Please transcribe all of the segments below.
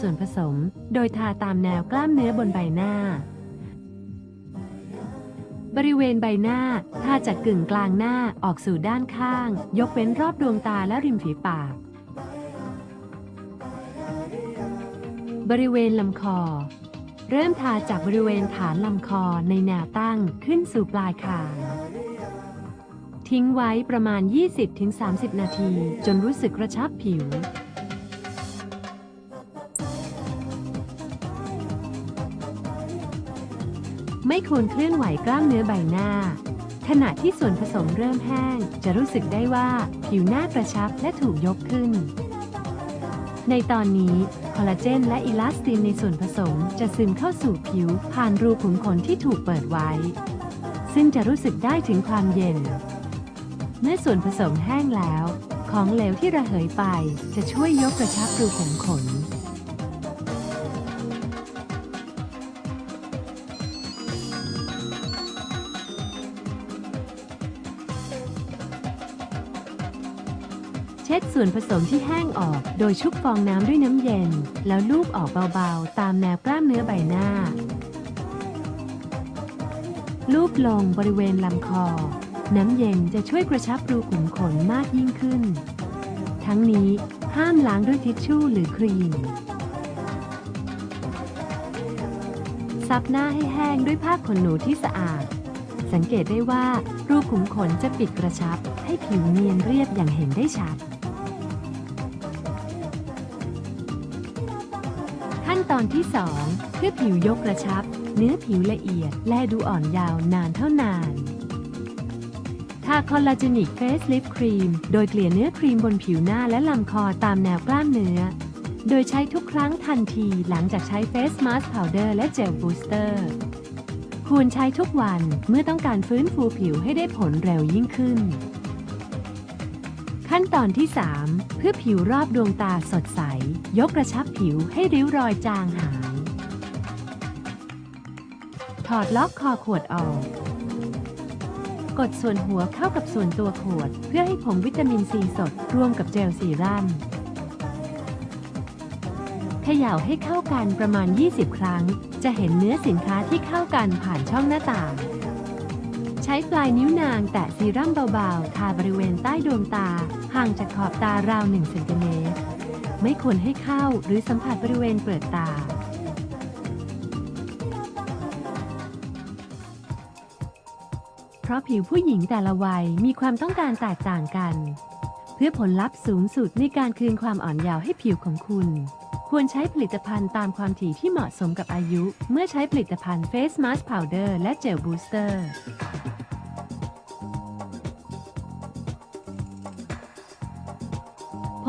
ส่วนผสม โดยทาตามแนวกล้ามเนื้อบนใบหน้า บริเวณใบหน้า ทาจากกึ่งกลางหน้าออกสู่ด้านข้าง ยกเว้นรอบดวงตาและริมฝีปาก บริเวณลำคอ เริ่มทาจากบริเวณฐานลำคอในแนวตั้งขึ้นสู่ปลายคางทิ้งไว้ประมาณ 20-30 นาที จนรู้สึกกระชับผิว ไม่ควรเคลื่อนไหวกล้ามเนื้อใบหน้า ขณะที่ส่วนผสมเริ่มแห้ง จะรู้สึกได้ว่าผิวหน้ากระชับและถูกยกขึ้น ในตอนนี้คอลลาเจนและอิลาสตินในส่วนผสมจะซึมเข้าสู่ผิวผ่านรูขุมขนที่ถูกเปิดไว้ ซึ่งจะรู้สึกได้ถึงความเย็น เมื่อส่วนผสมแห้งแล้ว ของเหลวที่ระเหยไปจะช่วยยกกระชับรูขุมขน เช็ดส่วนผสมที่แห้งออก โดยชุบฟองน้ำด้วยน้ำเย็น แล้วลูบออกเบาๆ ตามแนวกล้ามเนื้อใบหน้า ลูบลงบริเวณลำคอ น้ำเย็นจะช่วยกระชับรูขุมขนมากยิ่งขึ้น ทั้งนี้ห้ามล้างด้วยทิชชู่หรือครีม ซับหน้าให้แห้งด้วยผ้าขนหนูที่สะอาด สังเกตได้ว่ารูขุมขนจะปิดกระชับให้ผิวเนียนเรียบอย่างเห็นได้ชัด อนที่ 2 เพื่อผิวยกกระชับ เนื้อผิวละเอียด และดูอ่อนยาวนานเท่านานทาคอลลาเจนิกเฟสลิฟครีม โดยเกลี่ยเนื้อครีมบนผิวหน้าและลำคอตามแนวกล้ามเนื้อ โดยใช้ทุกครั้งทันทีหลังจากใช้เฟสมาสก์พาวเดอร์และเจลบูสเตอร์ ควรใช้ทุกวันเมื่อต้องการฟื้นฟูผิวให้ได้ผลเร็วยิ่งขึ้น ขั้นตอนที่ 3 เพื่อผิวรอบดวงตาสดใส ยกกระชับผิวให้ริ้วรอยจางหาย ถอดล็อกคอขวดออก กดส่วนหัวเข้ากับส่วนตัวขวด เพื่อให้ผงวิตามินซีสดรวมกับเจลซีรั่มเขย่าให้เข้ากันประมาณ 20 ครั้ง จะเห็นเนื้อสินค้าที่เข้ากันผ่านช่องหน้าต่าง ใช้ปลายนิ้วนางแตะซีรั่มเบาๆ ทาบริเวณใต้ดวงตา ห่างจากขอบตาราว1เซนติเมตร ไม่ควรให้เข้าหรือสัมผัสบริเวณเปลือกตา เพราะผิวผู้หญิงแต่ละวัยมีความต้องการแตกต่างกัน เพื่อผลลัพธ์สูงสุดในการคืนความอ่อนเยาว์ให้ผิวของคุณ ควรใช้ผลิตภัณฑ์ตามความถี่ที่เหมาะสมกับอายุ เมื่อใช้ผลิตภัณฑ์ Face Mask Powder และ Gel Booster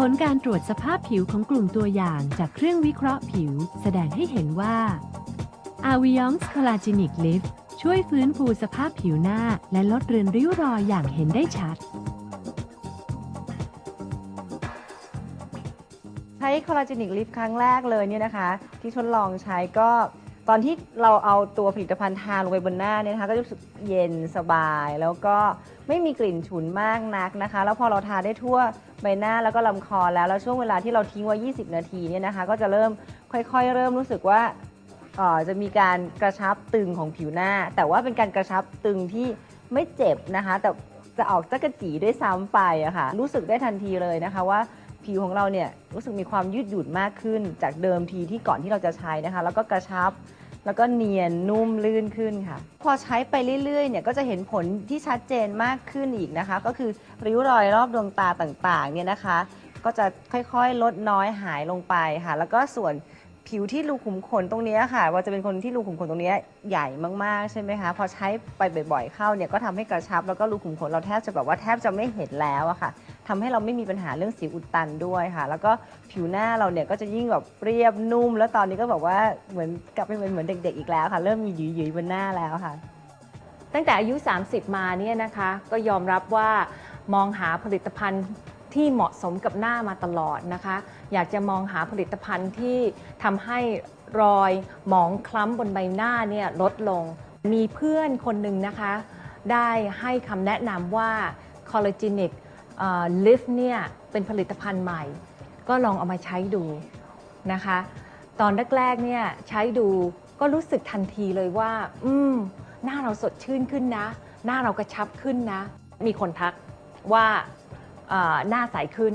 ผลการตรวจสภาพผิวของกลุ่มตัวอย่างจากเครื่องวิเคราะห์ผิว แสดงให้เห็นว่า a v i o n s Collagenix Lift ช่วยฟื้นฟูสภาพผิวหน้า และลดเรือนริ้วรอยอย่างเห็นได้ชัด ใช้คอลลาเจนิกลิฟครั้งแรกเลยเนี่ยนะคะ ที่ทดลองใช้ก็ ตอนที่เราเอาตัวผลิตภัณฑ์ทาลงไปบนหน้าเนี่ยนะคะก็จะรู้สึกเย็นสบาย แล้วก็ไม่มีกลิ่นฉุนมากนักนะคะ แล้วพอเราทาได้ทั่วใบหน้าแล้วก็ลำคอแล้วแล้วช่วงเวลาที่เราทิ้งไว้ 20 นาทีเนี่ยนะคะ ก็จะเริ่มค่อยๆ เริ่มรู้สึกว่าจะมีการกระชับตึงของผิวหน้า แต่ว่าเป็นการกระชับตึงที่ไม่เจ็บนะคะ แต่จะออกจักระจีด้วยซ้ำไปอะค่ะรู้สึกได้ทันทีเลยนะคะว่า ผิวของเราเนี่ยรู้สึกมีความยืดหยุ่นมากขึ้น จากเดิมทีที่ก่อนที่เราจะใช้นะคะ แล้วก็กระชับแล้วก็เนียนนุ่มลื่นขึ้นค่ะ พอใช้ไปเรื่อยๆเนี่ยก็จะเห็นผลที่ชัดเจนมากขึ้นอีกนะคะ ก็คือริ้วรอยรอบดวงตาต่างๆเนี่ยนะคะ ก็จะค่อยๆลดน้อยหายลงไปค่ะ แล้วก็ส่วนผิวที่รูขุมขนตรงนี้ค่ะ ว่าจะเป็นคนที่รูขุมขนตรงนี้ใหญ่มากๆใช่ไหมคะพอใช้ไปบ่อยๆเข้าเนี่ยก็ทำให้กระชับแล้วก็รูขุมขนเราแทบจะแบบว่าแทบจะไม่เห็นแล้วอะค่ะ ทำให้เราไม่มีปัญหาเรื่องสิวอุดตันด้วยค่ะ แล้วก็ผิวหน้าเราเนี่ยก็จะยิ่งแบบเรียบนุ่ม แล้วตอนนี้ก็แบบว่าเหมือนกลับไปเป็นเหมือนเด็ก ๆ อีกแล้วค่ะ เริ่มมีหยุยๆบนหน้าแล้วค่ะ ตั้งแต่อายุ 30 มาเนี่ยนะคะ ก็ยอมรับว่ามองหาผลิตภัณฑ์ที่เหมาะสมกับหน้ามาตลอดนะคะ อยากจะมองหาผลิตภัณฑ์ที่ทำให้รอยหมองคล้ำบนใบหน้าเนี่ยลดลง มีเพื่อนคนหนึ่งนะคะ ได้ให้คำแนะนำว่า Collagenix ลิ ลิฟเนี่ยเป็นผลิตภัณฑ์ใหม่ ก็ลองเอามาใช้ดูนะคะ ตอนแรกๆเนี่ยใช้ดูก็รู้สึกทันทีเลยว่า อืม หน้าเราสดชื่นขึ้นนะ หน้าเรากระชับขึ้นนะ มีคนทักว่าหน้าใสขึ้น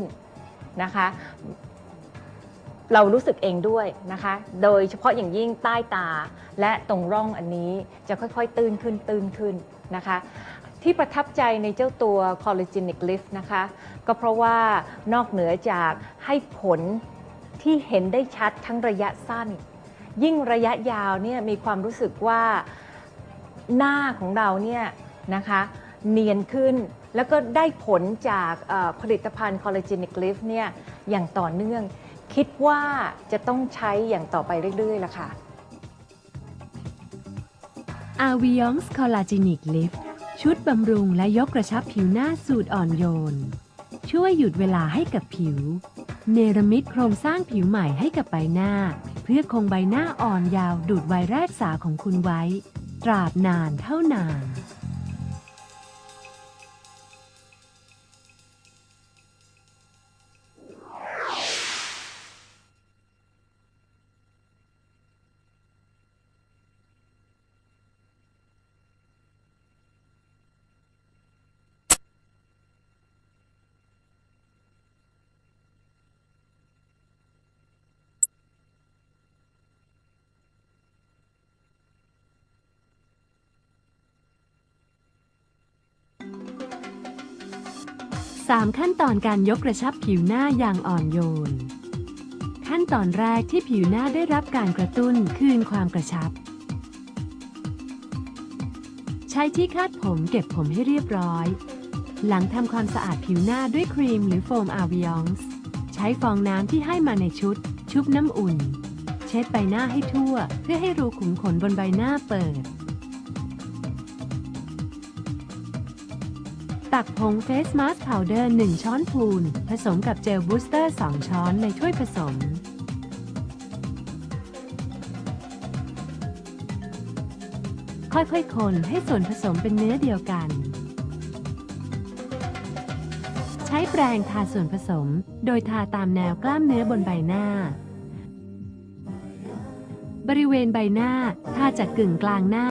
นะคะ เรารู้สึกเองด้วยนะคะ โดยเฉพาะอย่างยิ่งใต้ตาและตรงร่องอันนี้จะค่อยๆ ตื้นขึ้นตื้นขึ้นนะคะ ที่ประทับใจในเจ้าตัว Collagenic Lift นะคะ ก็เพราะว่านอกเหนือจากให้ผลที่เห็นได้ชัดทั้งระยะสั้น ยิ่งระยะยาวเนี่ยมีความรู้สึกว่าหน้าของเราเนี่ยนะคะเนียนขึ้นแล้วก็ได้ผลจากผลิตภัณฑ์ Collagenic Lift เนี่ยอย่างต่อเนื่อง คิดว่าจะต้องใช้อย่างต่อไปเรื่อยๆละค่ะ a v i o n s Collagenic Lift ชุดบำรุงและยกกระชับผิวหน้าสูตรอ่อนโยน ช่วยหยุดเวลาให้กับผิว เนรมิตโครงสร้างผิวใหม่ให้กับใบหน้า เพื่อคงใบหน้าอ่อนยาวดูดวัยแรกสาของคุณไว้ ตราบนานเท่านาน 3 ขั้นตอนการยกกระชับผิวหน้าอย่างอ่อนโยน ขั้นตอนแรกที่ผิวหน้าได้รับการกระตุ้นคืนความกระชับ ใช้ที่คาดผมเก็บผมให้เรียบร้อย หลังทำความสะอาดผิวหน้าด้วยครีมหรือโฟมอาวิองส์ใช้ฟองน้ำที่ให้มาในชุด ชุบน้ำอุ่น เช็ดใบหน้าให้ทั่ว เพื่อให้รูขุมขนบนใบหน้าเปิด ตักผงเฟสมาสพาวเดอร์1ช้อนพูน ผสมกับเจลบูสเตอร์ 2 ช้อนในถ้วยผสม ค่อยๆ คนให้ส่วนผสมเป็นเนื้อเดียวกัน ใช้แปรงทาส่วนผสม โดยทาตามแนวกล้ามเนื้อบนใบหน้า บริเวณใบหน้าทาจากกึ่งกลางหน้า